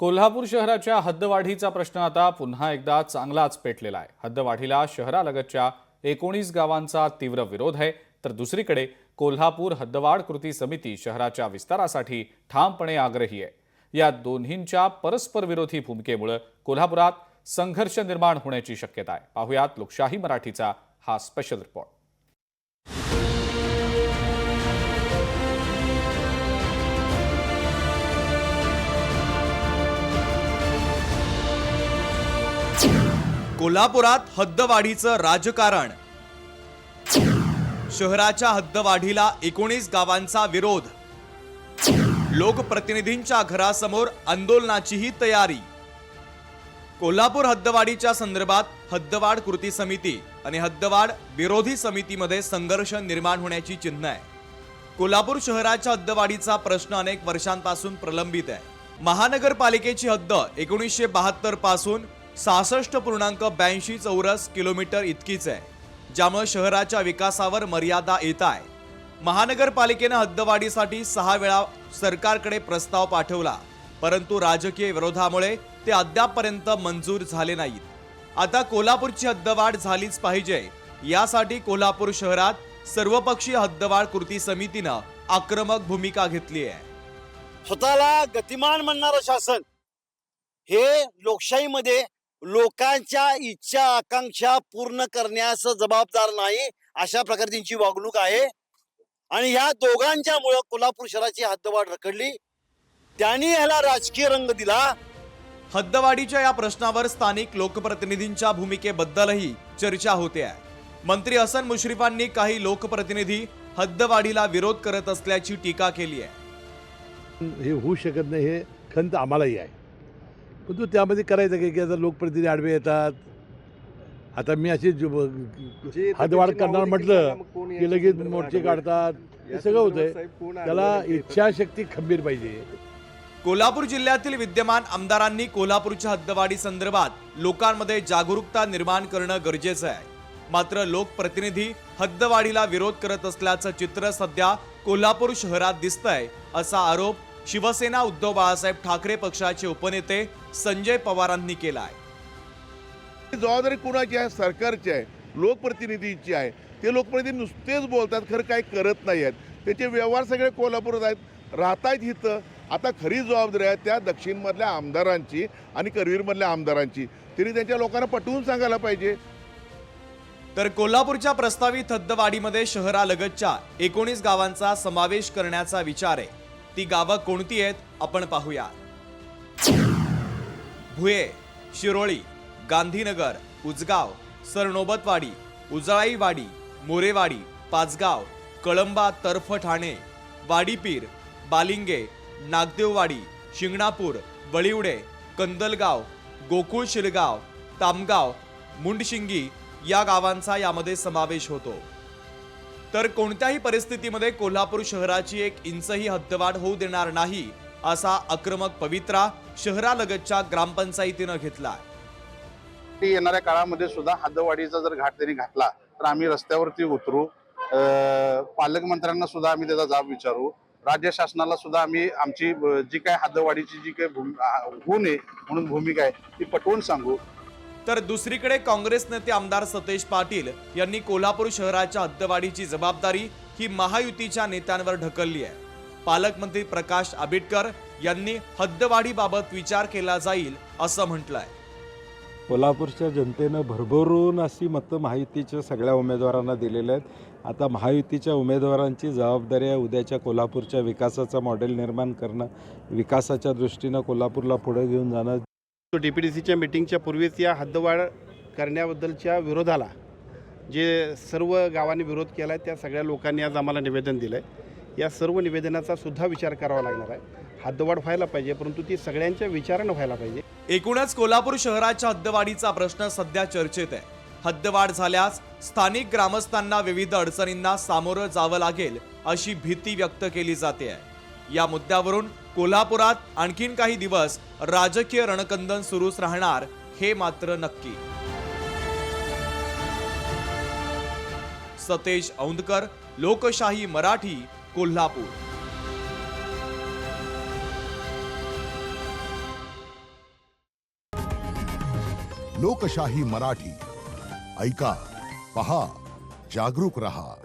कोल्हापूर शहराच्या हद्दवाढीचा प्रश्न आता पुन्हा एकदा चांगलाच पेटलेला आहे. हद्दवाढीला शहरालगतच्या एकोणीस गावांचा तीव्र विरोध आहे. तर दुसरीकडे कोल्हापूर हद्दवाढ कृती समिती शहराच्या विस्तारासाठी ठामपणे आग्रही आहे. या दोन्हींच्या परस्पर विरोधी भूमिकेमुळे कोल्हापुरात संघर्ष निर्माण होण्याची शक्यता आहे. पाहुयात लोकशाही मराठीचा हा स्पेशल रिपोर्ट कोल्हापुरात हद्दवाढीचं राजकारण. शहराच्या हद्दवाढीला एकोणीस गावांचा विरोध. लोकप्रतिनिधींच्या घरासमोर आंदोलनाचीही तयारी. कोल्हापूर हद्दवाढीच्या संदर्भात हद्दवाढ कृती समिती आणि हद्दवाढ विरोधी समितीमध्ये संघर्ष निर्माण होण्याची चिन्ह आहे. कोल्हापूर शहराच्या हद्दवाढीचा प्रश्न अनेक वर्षांपासून प्रलंबित आहे. महानगरपालिकेची हद्द एकोणीसशे बहात्तरपासून सहासष्ट पूर्णांक ब्याऐंशी चौरस किलोमीटर इतकीच आहे ज्यामुळे शहराच्या विकासावर मर्यादा येत आहे महानगरपालिकेनं हद्दवाढीसाठी सहा वेळा सरकारकडे प्रस्ताव पाठवला परंतु राजकीय विरोधामुळे ते अद्यापपर्यंत मंजूर झाले नाहीत. आता कोल्हापूरची हद्दवाढ झालीच पाहिजे यासाठी कोल्हापूर शहरात सर्वपक्षीय हद्दवाढ कृती समितीनं आक्रमक भूमिका घेतली आहे. स्वतःला गतिमान म्हणणारं शासन हे लोकशाहीमध्ये लोकांच्या इच्छा आकांक्षा पूर्ण करण्यास जबाबदार नाही अशा प्रकारे त्यांची वागणूक आहे. आणि या दोघांच्या मुळे कोल्हापूर शहराची हद्दवाढ रखडली. त्यांनी ह्याला राजकीय रंग दिला. हद्दवाढीच्या या प्रश्नावर स्थानिक लोकप्रतिनिधींच्या भूमिकेबद्दलही चर्चा होते आहे. मंत्री हसन मुश्रीफांनी काही लोकप्रतिनिधी हद्दवाढीला विरोध करत असल्याची टीका केली आहे. हे होऊ शकत नाही हे खंत आम्हालाही आहे. परंतु त्यामध्ये करायचं काय की आता लोकप्रतिनिधी आडवे येतात? आता मी अशी जो- हदवाढ करणार म्हटलं की लगेच मोर्चे काढतात. हे सगळं होतंय. त्याला इच्छाशक्ती खंबीर पाहिजे. कोल्हापूर जिल्ह्यातील विद्यमान आमदारांनी कोल्हापूरच्या हद्दवाढी संदर्भात लोकांमध्ये जागरूकता निर्माण करणं गरजेचं आहे. मात्र लोकप्रतिनिधी हद्दवाढीला विरोध करत असल्याचं चित्र सध्या कोल्हापूर शहरात दिसतंय असा आरोप शिवसेना उद्धव बाळासाहेब ठाकरे पक्षाचे उपनेते संजय पवारांनी केला आहे जबाबदारी कुणाची आहे? सरकारची आहे. लोकप्रतिनिधींची आहे. ते लोकप्रतिनिधी नुसतेच बोलतात खरं काही करत नाही आहेत. त्याचे व्यवहार सगळे कोल्हापुरात आहेत. राहतायत इथं. आता खरी जबाबदारी आहे त्या दक्षिणमधल्या आमदारांची आणि करवीरमधल्या आमदारांची. तरी त्यांच्या लोकांना पटवून सांगायला पाहिजे. तर कोल्हापूरच्या प्रस्तावित हद्दवाढीमध्ये शहरालगतच्या एकोणीस गावांचा समावेश करण्याचा विचार आहे. ती गावं कोणती आहेत आपण पाहूया. भुये शिरोळी गांधीनगर उजगाव सरनोबतवाडी उजळाईवाडी मोरेवाडी पाचगाव कळंबा तर्फ ठाणे वाडीपीर बालिंगे नागदेववाडी शिंगणापूर वळिवडे कंदलगाव गोकुळ शिरगाव तामगाव मुंडशिंगी या गावांचा यामध्ये समावेश होतो. तर कोणत्याही परिस्थितीमध्ये कोल्हापूर शहराची एक इंचही हद्दवाढ होऊ देणार नाही असा आक्रमक पवित्रा शहरालगतच्या ग्रामपंचायतीनं घेतला येणाऱ्या काळामध्ये सुद्धा हद्दवाढीचा जर घाट त्यांनी घातला तर आम्ही रस्त्यावरती उतरू अं, पालकमंत्र्यांना सुद्धा आम्ही त्याचा जाब विचारू राज्य शासनाला सुद्धा आम्ही आमची जी काय हद्दवाढीची जी काही होऊ नये म्हणून भूमिका आहे ती पटवून सांगू. तर दुसरीकडे काँग्रेस नेते आमदार सतेज पाटील यांनी कोल्हापूर शहराच्या हद्दवाढीची जबाबदारी ही महायुतीच्या नेत्यांवर ढकलली आहे. पालकमंत्री प्रकाश आंबेडकर यांनी हद्दवाढीबाबत विचार केला जाईल असं म्हटलंय. कोल्हापूरच्या जनतेनं भरभरून अशी मतं महायुतीच्या सगळ्या उमेदवारांना दिलेल्या आहेत. आता महायुतीच्या उमेदवारांची जबाबदारी आहे उद्याच्या कोल्हापूरच्या विकासाचं मॉडेल निर्माण करणं. विकासाच्या दृष्टीनं कोल्हापूरला पुढे घेऊन जाणं. डी पी डी सीच्या मिटिंगच्या पूर्वीच या हद्दवाढ करण्याबद्दलच्या विरोधाला जे सर्व गावांनी विरोध केला आहे त्या सगळ्या लोकांनी आज आम्हाला निवेदन दिलं आहे या सर्व निवेदनाचा सुद्धा विचार करावा लागणार आहे. हद्दवाढ व्हायला पाहिजे परंतु ती सगळ्यांच्या विचारानं व्हायला पाहिजे. एकूणच कोल्हापूर शहराच्या हद्दवाढीचा प्रश्न सध्या चर्चेत आहे. हद्दवाढ झाल्यास स्थानिक ग्रामस्थांना विविध अडचणींना सामोरं जावं लागेल अशी भीती व्यक्त केली जाते आहे. या मुद्द्यावरून कोल्हापुरात आणखीन काही दिवस राजकीय रणकंदन सुरूच राहणार हे मात्र नक्की. सतेज औंदकर लोकशाही मराठी कोल्हापूर. लोकशाही मराठी. ऐका पहा जागरूक रहा.